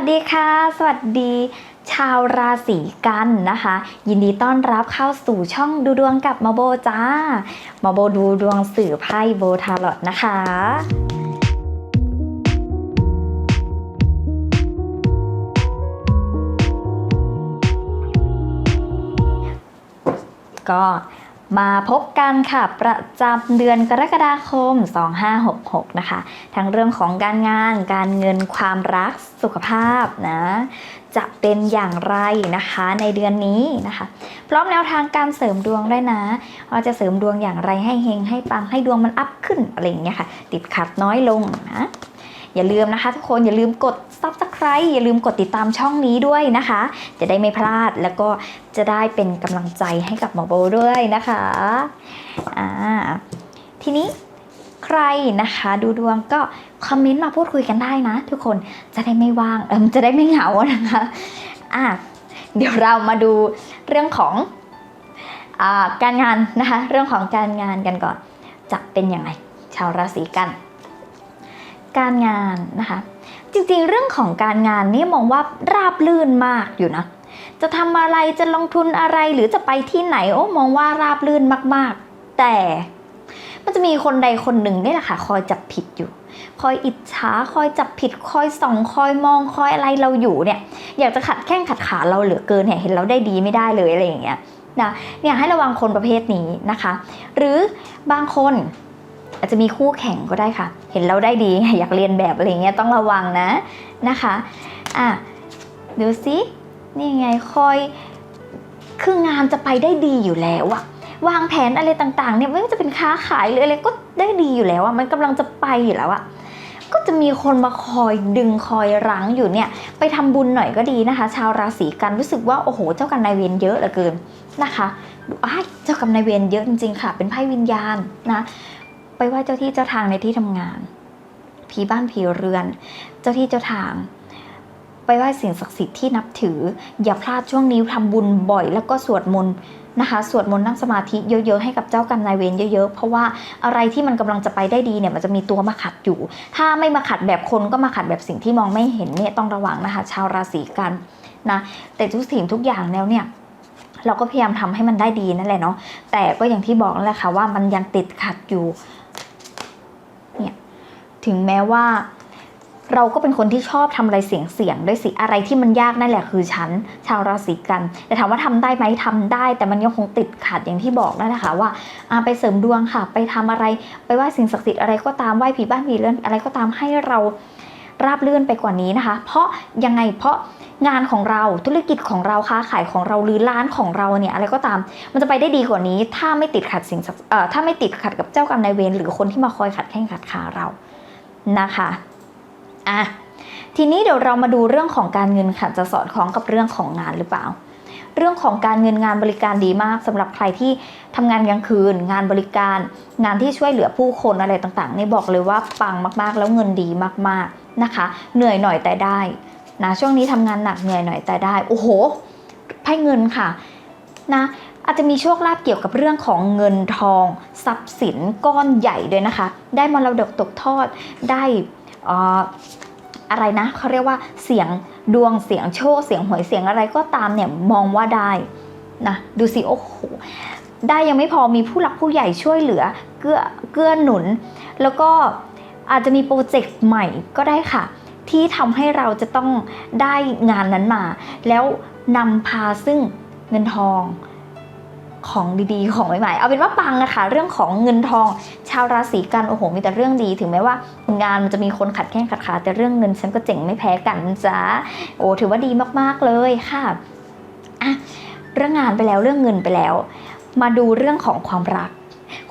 วัสดีค่ะ สวัสดี ชาวราศีกันนะคะ ยินดีต้อนรับเข้าสู่ช่องดูดวงกับมาโบจ้ามาโบดูดวงสื่อไพ่โบทาร์ลอตนะคะก็ มาพบกันค่ะประจำเดือนกรกฎาคม 2566 นะคะ ทั้งเรื่องของการงาน การเงินความรักสุขภาพนะ จะเป็นอย่างไรนะคะในเดือนนี้นะคะ พร้อมแนวทางการเสริมดวงด้วยนะว่าจะเสริมดวงอย่างไรให้เฮงให้ปังให้ดวงมันอัพขึ้นอะไรอย่างเงี้ยค่ะ ติดขัดน้อยลงนะ อย่าลืมนะคะทุกคนอย่าลืมกด subscribe อย่าลืมกดติดตามช่องนี้ด้วยนะคะ จะได้ไม่พลาดแล้วก็จะได้เป็นกำลังใจให้กับหมอโบด้วยนะคะอ่าทีนี้ใครนะคะดูดวงก็คอมเมนต์มาพูดคุยกันได้นะ ทุกคนจะได้ไม่ว่างเออจะได้ไม่เหงานะคะอะเดี๋ยวเรามาดูเรื่องของอการงานนะคะ เรื่องของการงานกันก่อนจะเป็นยังไง ชาวราศีกัน การงานนะคะ จริงๆ เรื่องของการงานนี่มองว่าราบลื่นมากอยู่นะ จะทำอะไรจะลงทุนอะไรหรือจะไปที่ไหนโอ้มองว่าราบลื่นมากๆ แต่มันจะมีคนใดคนหนึ่งนี่แหละค่ะคอยจับผิดอยู่ คอยอิจฉาคอยจับผิดคอยส่องคอยมองคอยอะไรเราอยู่เนี่ยอยากจะขัดแข้งขัดขาเราเหลือเกินเนี่ยเห็นเราได้ดีไม่ได้เลยอะไรอย่างเงี้ยนะเนี่ยให้ระวังคนประเภทนี้นะคะ หรือบางคน อาจจะมีคู่แข่งก็ได้ค่ะ เห็นเราได้ดีอยากเรียนแบบอะไรเงี้ยต้องระวังนะนะคะอะดูสินี่ไงคอยคืองานจะไปได้ดีอยู่แล้วอะวางแผนอะไรต่างๆเนี่ยไม่ว่าจะเป็นค้าขายหรืออะไรก็ได้ดีอยู่แล้วอะมันกำลังจะไปอยู่แล้วอะก็จะมีคนมาคอยดึงคอยรั้งอยู่เนี่ย ไปทำบุญหน่อยก็ดีนะคะ ชาวราศีกันรู้สึกว่าโอ้โห เจ้ากรรมนายเวรเยอะเหลือเกินนะคะอ้าเจ้ากรรมนายเวรเยอะจริงๆค่ะ เป็นไพ่วิญญาณนะ ไปไหว้เจ้าที่เจ้าทางในที่ทำงาน ผีบ้านผีเรือน เจ้าที่เจ้าทาง ไปไหว้สิ่งศักดิ์สิทธิ์ที่นับถือ อย่าพลาดช่วงนี้ทำบุญบ่อย แล้วก็สวดมนต์นะคะสวดมนต์นั่งสมาธิเยอะ ๆ ให้กับเจ้ากรรมนายเวรเยอะ ๆ เพราะว่าอะไรที่มันกำลังจะไปได้ดีเนี่ยมันจะมีตัวมาขัดอยู่ ถ้าไม่มาขัดแบบคนก็มาขัดแบบสิ่งที่มองไม่เห็นเนี่ยต้องระวังนะคะชาวราศีกันนะแต่ทุกสิ่งทุกอย่างแล้วเนี่ยเราก็พยายามทำให้มันได้ดีนั่นแหละเนาะแต่ก็อย่างที่บอกนั่นแหละค่ะว่ามันยังติดขัดอยู่ ถึงแม้ว่า เราก็เป็นคนที่ชอบทำอะไรเสี่ยงๆด้วยสิอะไรที่มันยากนั่นแหละคือฉันชาวราศีกันแต่ถามว่าทำได้ไหมทำได้ แต่มันยังคงติดขัดอย่างที่บอกนั่นแหละค่ะว่าอ่าไปเสริมดวงค่ะ ไปทำอะไรไปไหว้สิ่งศักดิ์สิทธิ์อะไรก็ตามไหว้ผีบ้านผีเรือนอะไรก็ตามให้เราราบเลื่อนไปกว่านี้นะคะ เพราะยังไงเพราะงานของเราธุรกิจของเราค้าขายของเราหรือร้านของเราเนี่ยอะไรก็ตาม มันจะไปได้ดีกว่านี้ ถ้าไม่ติดขัดสิ่งศักดิ์เอ่อถ้าไม่ติดขัดกับเจ้ากรรมนายเวรหรือคนที่มาคอยขัดแข้งขัดขาเรา นะคะอะทีนี้เดี๋ยวเรามาดูเรื่องของการเงินค่ะจะสอดคล้องกับเรื่องของงานหรือเปล่า เรื่องของการเงินงานบริการดีมากสำหรับใครที่ทำงานกลางคืน งานบริการ งานที่ช่วยเหลือผู้คนอะไรต่างๆนี่บอกเลยว่าปังมากๆ แล้วเงินดีมากๆนะคะ เหนื่อยหน่อยแต่ได้นะช่วงนี้ทำงานหนักเหนื่อยหน่อยแต่ได้โอ้โหไพ่เงินค่ะนะ อาจจะมีโชคลาภเกี่ยวกับเรื่องของเงินทอง ทรัพย์สินก้อนใหญ่ด้วยนะคะ ได้มรดกตกทอดได้เอ่ออะไรนะเขาเรียกว่าเสียงดวงเสียงโชคเสียงหวยเสียงอะไรก็ตามเนี่ยมองว่าได้นะดูสิโอ้โหได้ยังไม่พอมีผู้หลักผู้ใหญ่ช่วยเหลือเกื้อเกื้อหนุน แล้วก็อาจจะมีโปรเจกต์ใหม่ก็ได้ค่ะ ที่ทำให้เราจะต้องได้งานนั้นมา แล้วนำพาซึ่งเงินทอง ของดีๆ ของใหม่ๆ เอาเป็นว่าปังอะคะเรื่องของเงินทอง ชาวราศีกันโอ้โหมีแต่เรื่องดี ถึงแม้ว่า งานมันจะมีคนขัดแข้งขัดขาแต่เรื่องเงินฉันก็เจ๋งไม่แพ้กันจ้าโอ้ถือว่าดีมากๆเลยค่ะอะเรื่องงานไปแล้วเรื่องเงินไปแล้ว มาดูเรื่องของความรัก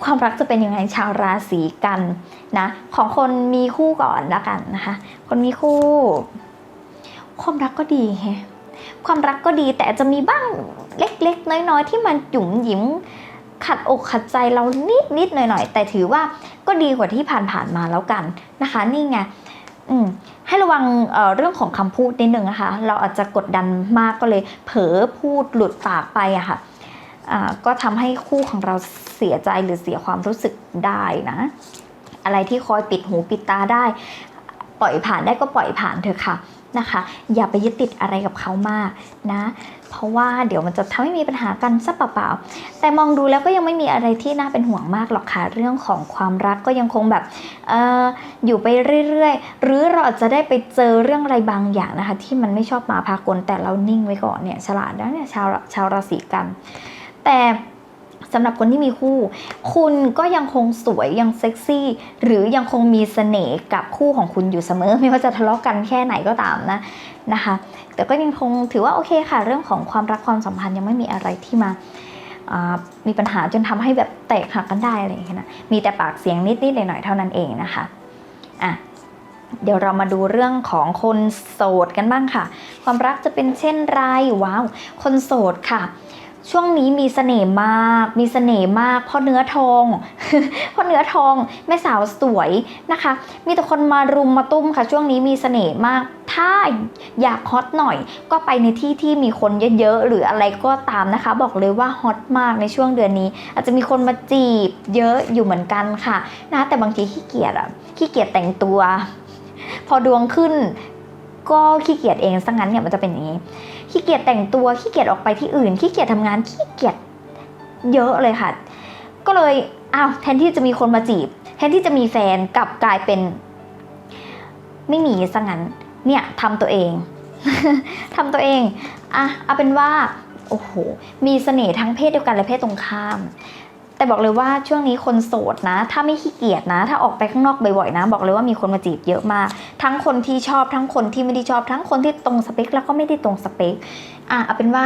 ความรักจะเป็นยังไงชาวราศีกันนะของคนมีคู่ก่อนละกันนะคะ คนมีคู่ ความรักก็ดีแฮะ ความรักก็ดีแต่จะมีบ้างเล็ก ๆ น้อย ๆ ที่มันหยุ่มหยิมขัดอกขัดใจเรานิดนิดๆหน่อยๆแต่ถือว่าก็ดีกว่าที่ผ่านๆมาแล้วกันนะคะ นี่ไงให้ระวังเเรื่องของคำพูดนิดนึงนะคะ เราอาจจะกดดันมากก็เลย เผลอพูดหลุดปากไปอะค่ะอ่าก็ทำให้คู่ของเราเสียใจหรือเสียความรู้สึกได้นะ อะไรที่คอยปิดหูปิดตาได้ ปล่อยผ่านได้ก็ปล่อยผ่านเถอะค่ะ นะคะ อย่าไปยึดติดอะไรกับเขามากนะ เพราะว่าเดี๋ยวมันจะทำให้มีปัญหากันซะเปล่าๆแต่มองดูแล้วก็ยังไม่มีอะไรที่น่าเป็นห่วงมากหรอกค่ะ เรื่องของความรักก็ยังคงแบบเอออยู่ไปเรื่อยๆ หรือเราอาจจะได้ไปเจอเรื่องอะไรบางอย่างนะคะ ที่มันไม่ชอบมาพากลแต่เรานิ่งไว้ก่อนเนี่ยฉลาดแล้วเนี่ยชาวชาวราศีกันแต่ำหรับคนที่มีคู่ คุณก็ยังคงสวยยังเซ็กซี่ หรือยังคงมีเสน่ห์กับคู่ของคุณอยู่เสมอ ไม่ว่าจะทะเลาะกันแค่ไหนก็ตามนะนะคะ แต่ก็ยังคงถือว่าโอเคค่ะ เรื่องของความรักความสัมพันธ์ยังไม่มีอะไรที่มามีปัญหาจนทำให้แบบแตกหักกันได้อะไรอย่างเงี้ยนะ มีแต่ปากเสียงนิดๆหน่อยๆเท่านั้นเองนะคะอะเดี๋ยวเรามาดูเรื่องของคนโสดกันบ้างค่ะ ความรักจะเป็นเช่นไรว้าว คนโสดค่ะ ช่วงนี้มีเสน่ห์มาก มีเสน่ห์มากเพ่อเนื้อทองพ่อเนื้อทองแม่สาวสวยนะคะ มีแต่คนมารุมมาตุ้มค่ะ ช่วงนี้มีเสน่ห์มาก ถ้าอยากฮอตหน่อยก็ไปในที่ที่มีคนเยอะๆหรืออะไรก็ตามนะคะ บอกเลยว่าฮอตมากในช่วงเดือนนี้ อาจจะมีคนมาจีบเยอะอยู่เหมือนกันค่ะนะแต่บางทีขี้เกียจอะขี้เกียจแต่งตัว พอดวงขึ้นก็ขี้เกียจเองซะงั้นเนี่ยมันจะเป็นอย่างนี้ ขี้เกียจแต่งตัวขี้เกียจออกไปที่อื่นขี้เกียจทำงานขี้เกียจเยอะเลยค่ะ ก็เลยอ้าวแทนที่จะมีคนมาจีบ แทนที่จะมีแฟนกลับกลายเป็น ไม่มีซะงั้นเนี่ยทำตัวเองทำตัวเองอะเอาเป็นว่าโอ้โหมีเสน่ห์ทั้งเพศเดียวกันและเพศตรงข้าม แต่บอกเลยว่าช่วงนี้คนโสดนะ ถ้าไม่ขี้เกียจนะ ถ้าออกไปข้างนอกบ่อยๆนะ บอกเลยว่ามีคนมาจีบเยอะมาก ทั้งคนที่ชอบทั้งคนที่ไม่ได้ชอบ ทั้งคนที่ตรงสเปค แล้วก็ไม่ได้ตรงสเปคอะเอาเป็นว่า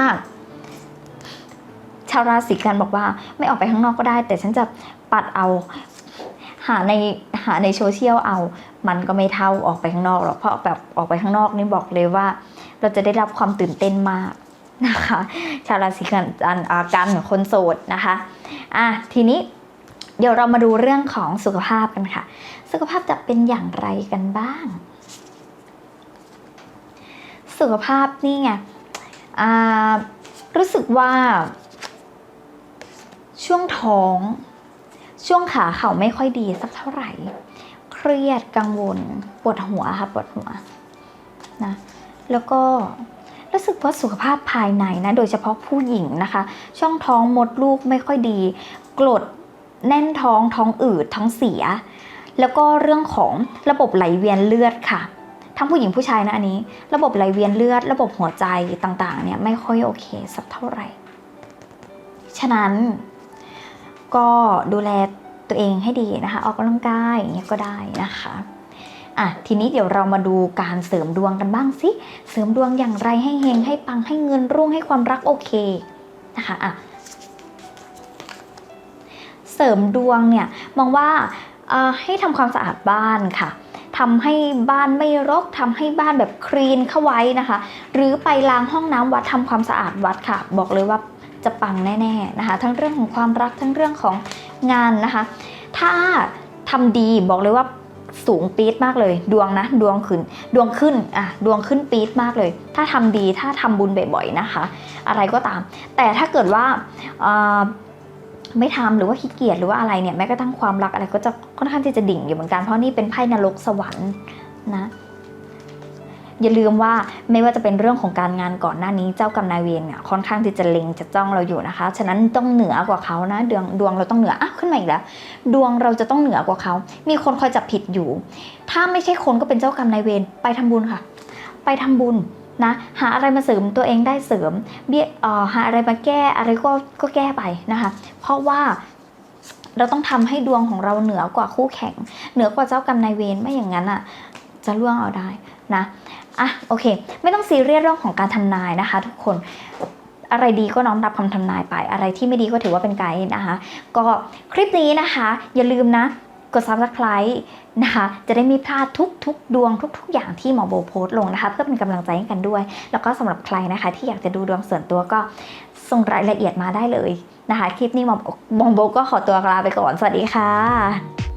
ชาวราศีกันบอกว่า ไม่ออกไปข้างนอกก็ได้ แต่ฉันจะปัดเอาหาในหาในโซเชียลเอา มันก็ไม่เท่าออกไปข้างนอกหรอกเพราะแบบออกไปข้างนอกนี่บอกเลยว่า เราจะได้รับความตื่นเต้นมาก นะคะ ชาวราศีกันอันอาการขอคนโสดนะคะอะทีนี้เดี๋ยวเรามาดูเรื่องของสุขภาพกันค่ะ สุขภาพจะเป็นอย่างไรกันบ้าง สุขภาพนี่ไงรู้สึกว่า ช่วงท้อง ช่วงขาเข่าไม่ค่อยดีสักเท่าไหร่ เครียดกังวลปวดหัวค่ะปวดหัวนะแล้วก็ รู้สึกว่าสุขภาพภายในนะโดยเฉพาะผู้หญิงนะคะ ช่องท้องมดลูกไม่ค่อยดี กรดแน่นท้องท้องอืดท้องเสีย แล้วก็เรื่องของระบบไหลเวียนเลือดค่ะ ทั้งผู้หญิงผู้ชายนะอันนี้ ระบบไหลเวียนเลือด ระบบหัวใจต่างๆเนี่ยไม่ค่อยโอเคสักเท่าไหร่ ฉะนั้นก็ดูแลตัวเองให้ดีนะคะ ออกกำลังกายอย่างเงี้ยก็ได้นะคะ อะทีนี้เดี๋ยวเรามาดูการเสริมดวงกันบ้างสิเสริมดวงอย่างไรให้เฮงให้ปังให้เงินรุ่งให้ความรักโอเคนะคะอะเสริมดวงเนี่ยมองว่าให้ทำความสะอาดบ้านค่ะทำให้บ้านไม่รกทำให้บ้านแบบคลีนเข้าไว้นะคะ หรือไปล้างห้องน้ำวัดทำความสะอาดวัดค่ะ บอกเลยว่าจะปังแน่ๆนะคะ ทั้งเรื่องของความรักทั้งเรื่องของงานนะคะ ถ้าทำดีบอกเลยว่า สูงปี๊ดมากเลย ดวงนะ ดวงขึ้น ดวงขึ้นอะดวงขึ้นปี๊ดมากเลย ถ้าทำดีถ้าทำบุญบ่อยๆนะคะ อะไรก็ตาม แต่ถ้าเกิดว่าไม่ทำหรือว่าขี้เกียจหรือว่าอะไรเนี่ยแม้กระทั่งความรักอะไรก็จะค่อนข้างที่จะดิ่งอยู่เหมือนกันเพราะนี่เป็นไพ่นรกสวรรค์นะ อย่าลืมว่าไม่ว่าจะเป็นเรื่องของการงานก่อนหน้านี้เจ้ากรรมนายเวรเนี่ยค่อนข้างที่จะเล็งจะจ้องเราอยู่นะคะ ฉะนั้นต้องเหนือกว่าเขานะดวงดวงเราต้องเหนืออะขึ้นมาอีกแล้ว ดวงเราจะต้องเหนือกว่าเขา มีคนคอยจับผิดอยู่ ถ้าไม่ใช่คนก็เป็นเจ้ากรรมนายเวรไปทำบุญค่ะ ไปทำบุญนะหาอะไรมาเสริมตัวเองได้เสริมเบี้ยเอ่อหาอะไรมาแก้อะไรก็ก็แก้ไปนะคะ เพราะว่าเราต้องทำให้ดวงของเราเหนือกว่าคู่แข่ง เหนือกว่าเจ้ากรรมนายเวรไม่อย่างนั้นอะจะล่วงเอาได้ นะอะโอเค ไม่ต้องซีเรียสเรื่องของการทำนายนะคะ ทุกคนอะไรดีก็น้อมรับคำทำนายไป อะไรที่ไม่ดีก็ถือว่าเป็นไกด์นะคะ ก็คลิปนี้นะคะ อย่าลืมนะ กด subscribe นะคะ จะได้ไม่พลาดทุกๆ ดวงทุก ๆ อย่างที่หมอโบโพสต์ลงนะคะ เพื่อเป็นกำลังใจให้กันด้วย แล้วก็สำหรับใครนะคะ ที่อยากจะดูดวงส่วนตัวก็ส่งรายละเอียดมาได้เลยนะคะ คลิปนี้หมอโบก็ขอตัวลาไปก่อน สวัสดีค่ะ